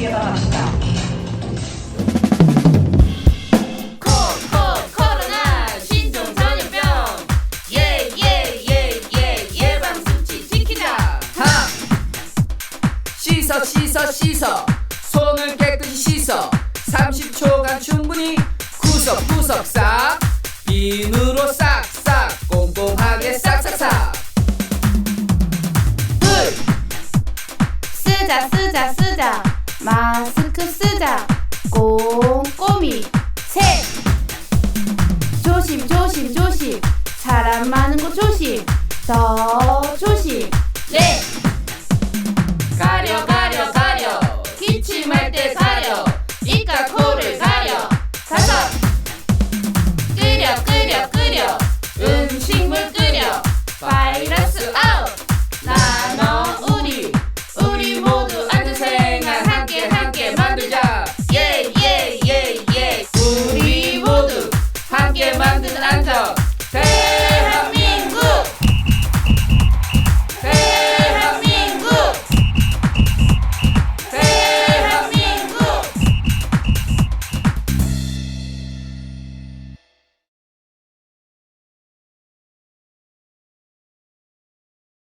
콘서트 예방합시다. 코로나 신종 전염병. 예 예 예 예 예방 수칙 지키자. 하. 씻어 씻어 씻어. 손을 깨끗이 씻어. 30초간 충분히 구석구석 싹. 비누로 싹싹. 꼼꼼하게 싹싹싹. 불 쓰자 쓰자 쓰자. 마스크 쓰자. 꼼꼼히. 셋 조심 조심 조심. 사람 많은 곳 조심. 더 조심